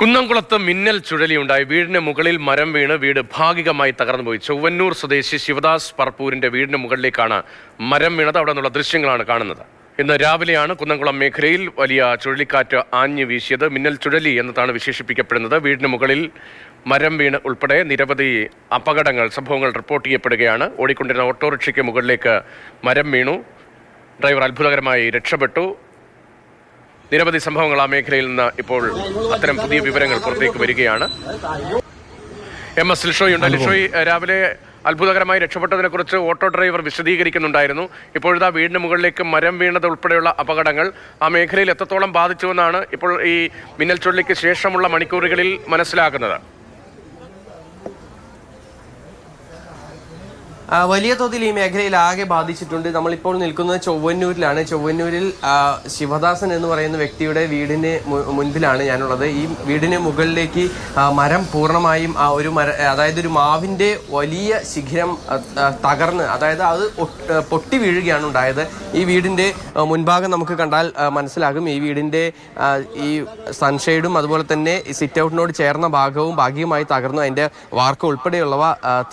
കുന്നംകുളത്ത് മിന്നൽ ചുഴലിയുണ്ടായി. വീടിന് മുകളിൽ മരം വീണ് വീട് ഭാഗികമായി തകർന്നുപോയി. ചൊവ്വന്നൂർ സ്വദേശി ശിവദാസ് പർപ്പൂരിന്റെ വീടിന് മുകളിലേക്കാണ് മരം വീണത്. അവിടെ നിന്നുള്ള ദൃശ്യങ്ങളാണ് കാണുന്നത്. ഇന്ന് രാവിലെയാണ് കുന്നംകുളം മേഖലയിൽ വലിയ ചുഴലിക്കാറ്റ് ആഞ്ഞു വീശിയത്. മിന്നൽ ചുഴലി എന്നതാണ് വിശേഷിപ്പിക്കപ്പെടുന്നത്. വീടിന് മുകളിൽ മരം വീണ് ഉൾപ്പെടെ നിരവധി അപകടങ്ങൾ സംഭവങ്ങൾ റിപ്പോർട്ട് ചെയ്യപ്പെടുകയാണ്. ഓടിക്കൊണ്ടിരുന്ന ഓട്ടോറിക്ഷയ്ക്ക് മുകളിലേക്ക് മരം വീണു. ഡ്രൈവർ അത്ഭുതകരമായി രക്ഷപ്പെട്ടു. നിരവധി സംഭവങ്ങൾ ആ മേഖലയിൽ നിന്ന് ഇപ്പോൾ അത്തരം പുതിയ വിവരങ്ങൾ പുറത്തേക്ക് വരികയാണ്. എം എസ് ലിഷോയ് ഉണ്ട്. ലിഷോയ് രാവിലെ അത്ഭുതകരമായി രക്ഷപ്പെട്ടതിനെ കുറിച്ച് ഓട്ടോ ഡ്രൈവർ വിശദീകരിക്കുന്നുണ്ടായിരുന്നു. ഇപ്പോഴത്തെ വീടിന് മുകളിലേക്ക് മരം വീണത് ഉൾപ്പെടെയുള്ള അപകടങ്ങൾ ആ മേഖലയിൽ എത്രത്തോളം ബാധിച്ചുവെന്നാണ് ഇപ്പോൾ ഈ മിന്നൽ ചുഴലിക്ക് ശേഷമുള്ള മണിക്കൂറുകളിൽ മനസ്സിലാക്കുന്നത് വലിയ തോതിൽ ഈ മേഖലയിൽ ആകെ ബാധിച്ചിട്ടുണ്ട്. നമ്മളിപ്പോൾ നിൽക്കുന്നത് ചൊവ്വന്നൂരിലാണ്. ചൊവ്വന്നൂരിൽ ശിവദാസൻ എന്ന് പറയുന്ന വ്യക്തിയുടെ വീടിന് മുൻപിലാണ് ഞാനുള്ളത്. ഈ വീടിന് മുകളിലേക്ക് മരം പൂർണമായും ആ ഒരു മര അതായത് ഒരു മാവിന്റെ വലിയ ശിഖിരം തകർന്ന് അതായത് അത് പൊട്ടി വീഴുകയാണ് ഉണ്ടായത്. ഈ വീടിന്റെ മുൻഭാഗം നമുക്ക് കണ്ടാൽ മനസ്സിലാകും. ഈ വീടിന്റെ ഈ സൺഷെയ്ഡും അതുപോലെ തന്നെ സിറ്റ് ഔട്ടിനോട് ചേർന്ന ഭാഗവും ഭാഗികമായി തകർന്നു. അതിന്റെ വാർക്ക ഉൾപ്പെടെയുള്ളവ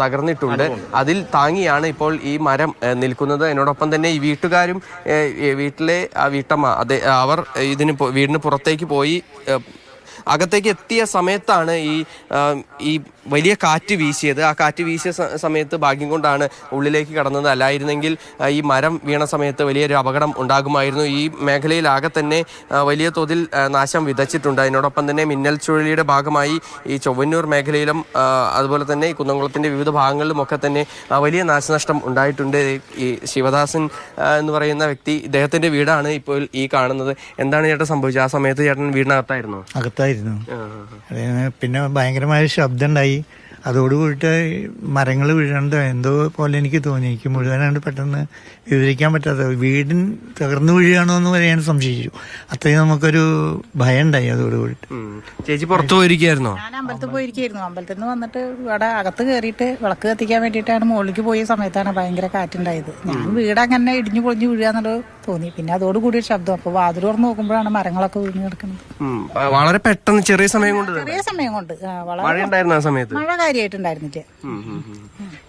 തകർന്നിട്ടുണ്ട്. അതിൽ താങ്ങിയാണ് ഇപ്പോൾ ഈ മരം നിൽക്കുന്നത്. അതിനോടൊപ്പം തന്നെ ഈ വീട്ടുകാരും വീട്ടിലെ ആ വീട്ടമ്മ അതെ അവർ ഇതിന് വീടിന് പുറത്തേക്ക് പോയി അകത്തേക്ക് എത്തിയ സമയത്താണ് ഈ ഈ വലിയ കാറ്റ് വീശിയത്. ആ കാറ്റ് വീശിയ സമയത്ത് ഭാഗ്യം കൊണ്ടാണ് ഉള്ളിലേക്ക് കടന്നത്. അല്ലായിരുന്നെങ്കിൽ ഈ മരം വീണ സമയത്ത് വലിയൊരു അപകടം ഉണ്ടാകുമായിരുന്നു. ഈ മേഖലയിൽ ആകെ തന്നെ വലിയ തോതിൽ നാശം വിതച്ചിട്ടുണ്ട്. അതിനോടൊപ്പം തന്നെ മിന്നൽ ചുഴലിയുടെ ഭാഗമായി ഈ ചൊവ്വന്നൂർ മേഖലയിലും അതുപോലെ തന്നെ ഈ കുന്നംകുളത്തിന്റെ വിവിധ ഭാഗങ്ങളിലും ഒക്കെ തന്നെ വലിയ നാശനഷ്ടം ഉണ്ടായിട്ടുണ്ട്. ഈ ശിവദാസൻ എന്ന് പറയുന്ന വ്യക്തി ഇദ്ദേഹത്തിന്റെ വീടാണ് ഇപ്പോൾ ഈ കാണുന്നത്. എന്താണ് ചേട്ടൻ സംഭവിച്ചത്? ആ സമയത്ത് ചേട്ടൻ വീടിനകത്തായിരുന്നു? അകത്തായിരുന്നു പിന്നെ ഭയങ്കരമായ ശബ്ദം ഉണ്ടായി. അതോടുകൂടിയിട്ട് മരങ്ങൾ വീഴണ്ട എന്തോ പോലെ എനിക്ക് തോന്നി. എനിക്ക് മുഴുവനായിട്ട് പെട്ടെന്ന് വിവരിക്കാൻ പറ്റാത്ത വീടിൻ തകർന്നു വീഴുകയാണോ എന്ന് വരെ ഞാൻ സംശയിച്ചു. അത്രയും നമുക്കൊരു ഭയം ഉണ്ടായി അതോടുകൂടിയിട്ട് ചേച്ചി പുറത്തു പോയിരിക്കായിരുന്നോ? ഞാൻ അമ്പലത്തിൽ പോയിരിക്കായിരുന്നു. അമ്പലത്തിൽ നിന്ന് വന്നിട്ട് ഇവിടെ അകത്ത് കയറിയിട്ട് വിളക്ക് കത്തിക്കാൻ വേണ്ടിയിട്ടാണ് മുകളിലേക്ക് പോയ സമയത്താണ് ഭയങ്കര കാറ്റുണ്ടായത്. ഞാൻ വീട് അങ്ങനെ ഇടിഞ്ഞു പൊളിഞ്ഞു വീഴുകയെന്നുള്ളത് തോന്നി. പിന്നെ അതോടുകൂടി ഒരു ശബ്ദം. അപ്പൊ വാതിൽ തുറന്ന് നോക്കുമ്പോഴാണ് മരങ്ങളൊക്കെ വീണ് കിടക്കുന്നത്. വളരെ പെട്ടെന്ന് ചെറിയ സമയം കൊണ്ട് ചെറിയ സമയം കൊണ്ട്. ആ, വളരെ മഴ കാര്യമായിട്ടുണ്ടായിരുന്നില്ല.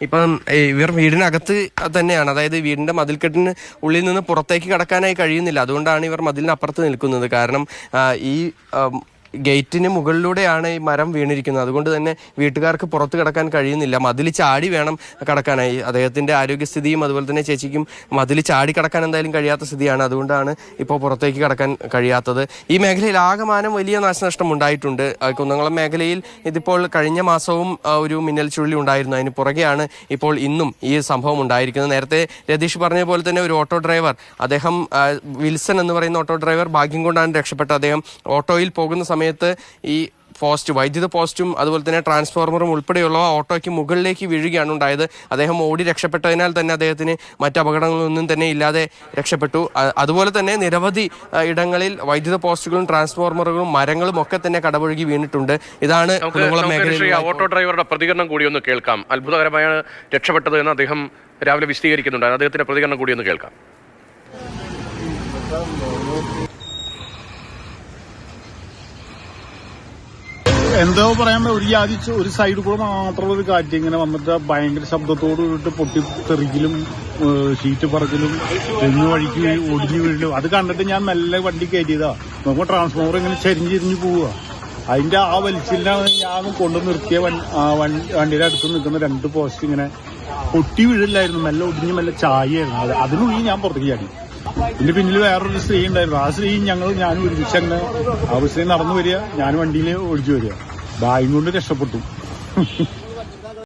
ഇപ്പം ഇവർ വീടിനകത്ത് തന്നെയാണ്. അതായത് വീടിന്റെ മതിൽക്കെട്ടിന് ഉള്ളിൽ നിന്ന് പുറത്തേക്ക് കടക്കാനായി കഴിയുന്നില്ല. അതുകൊണ്ടാണ് ഇവർ മതിലിന് അപ്പുറത്ത് നിൽക്കുന്നത്. കാരണം ഈ ഗേറ്റിന് മുകളിലൂടെയാണ് ഈ മരം വീണിരിക്കുന്നത്. അതുകൊണ്ട് തന്നെ വീട്ടുകാർക്ക് പുറത്ത് കിടക്കാൻ കഴിയുന്നില്ല. മതിൽ ചാടി വേണം കിടക്കാനായി അദ്ദേഹത്തിന്റെ ആരോഗ്യസ്ഥിതിയും അതുപോലെ തന്നെ ചേച്ചിക്കും മതിൽ ചാടി കിടക്കാൻ എന്തായാലും കഴിയാത്ത സ്ഥിതിയാണ്. അതുകൊണ്ടാണ് ഇപ്പോൾ പുറത്തേക്ക് കിടക്കാൻ കഴിയാത്തത്. ഈ മേഖലയിൽ ആകമാനം വലിയ നാശനഷ്ടം ഉണ്ടായിട്ടുണ്ട്. കുന്നംകുളം മേഖലയിൽ ഇതിപ്പോൾ കഴിഞ്ഞ മാസവും ഒരു മിന്നൽ ചുഴലി ഉണ്ടായിരുന്നു. അതിന് പുറകെയാണ് ഇപ്പോൾ ഇന്നും ഈ സംഭവം ഉണ്ടായിരിക്കുന്നത്. നേരത്തെ രതീഷ് പറഞ്ഞ പോലെ തന്നെ ഒരു ഓട്ടോ ഡ്രൈവർ അദ്ദേഹം വിൽസൺ എന്ന് പറയുന്ന ഓട്ടോ ഡ്രൈവർ ഭാഗ്യം കൊണ്ടാണ് രക്ഷപ്പെട്ടത്. അദ്ദേഹം ഓട്ടോയിൽ പോകുന്ന സമയത്ത് ഈ പോസ്റ്റ് വൈദ്യുത പോസ്റ്റും അതുപോലെ തന്നെ ട്രാൻസ്ഫോർമറും ഉൾപ്പെടെയുള്ള ഓട്ടോയ്ക്ക് മുകളിലേക്ക് വീഴുകയാണ് ഉണ്ടായത്. അദ്ദേഹം ഓടി രക്ഷപ്പെട്ടതിനാൽ തന്നെ അദ്ദേഹത്തിന് മറ്റു അപകടങ്ങളൊന്നും തന്നെ ഇല്ലാതെ രക്ഷപ്പെട്ടു. അതുപോലെ തന്നെ നിരവധി ഇടങ്ങളിൽ വൈദ്യുത പോസ്റ്റുകളും ട്രാൻസ്ഫോർമറുകളും മരങ്ങളും ഒക്കെ തന്നെ കടപുഴകി വീണിട്ടുണ്ട്. ഇതാണ് മേഖലയിൽ ഓട്ടോ ഡ്രൈവറുടെ പ്രതികരണം കൂടി ഒന്ന് കേൾക്കാം. അത്ഭുതകരമായാണ് രക്ഷപ്പെട്ടത് എന്ന് അദ്ദേഹം രാവിലെ വിശദീകരിക്കുന്നുണ്ടായിരുന്നു അദ്ദേഹത്തിന്റെ പ്രതികരണം കൂടി ഒന്ന് കേൾക്കാം. എന്തോ പറയാൻ ഒരു ജാതി ഒരു സൈഡ് കൂടെ മാത്രമുള്ള ഒരു കാറ്റ് ഇങ്ങനെ വന്നിട്ട് ഭയങ്കര ശബ്ദത്തോട് കൂടിയിട്ട് പൊട്ടി തെറിക്കലും ഷീറ്റ് പറക്കലും തെങ്ങ് വഴിക്ക് ഒടിഞ്ഞു വീഴലും. അത് കണ്ടിട്ട് ഞാൻ മെല്ലെ വണ്ടി കയറ്റിയതാ. നമുക്ക് ട്രാൻസ്ഫോമർ ഇങ്ങനെ ചെരിഞ്ഞിരിഞ്ഞു പോവുക അതിന്റെ ആ വലിച്ചിലാണ് ഞാൻ കൊണ്ടു നിർത്തിയ വണ്ടിയുടെ അടുത്ത് നിൽക്കുന്ന രണ്ട് പോസ്റ്റ് ഇങ്ങനെ പൊട്ടി വീഴില്ലായിരുന്നു മെല്ലെ ഒടിഞ്ഞ് മെല്ലെ ചായയായിരുന്നു അതിനുള്ളിൽ ഞാൻ പുറത്തേക്ക് ചാടി. ഇതിന്റെ പിന്നിൽ വേറൊരു സ്ത്രീ ഉണ്ടായിരുന്നു. ആ സ്ത്രീ ഞങ്ങളും ഞാനും ഒരുമിച്ച് അങ്ങനെ ആ സ്ത്രീ നടന്നു വരിക ഞാൻ വണ്ടിയിൽ ഒഴിച്ചു വരിക. ബായും കൊണ്ട് രക്ഷപ്പെട്ടു.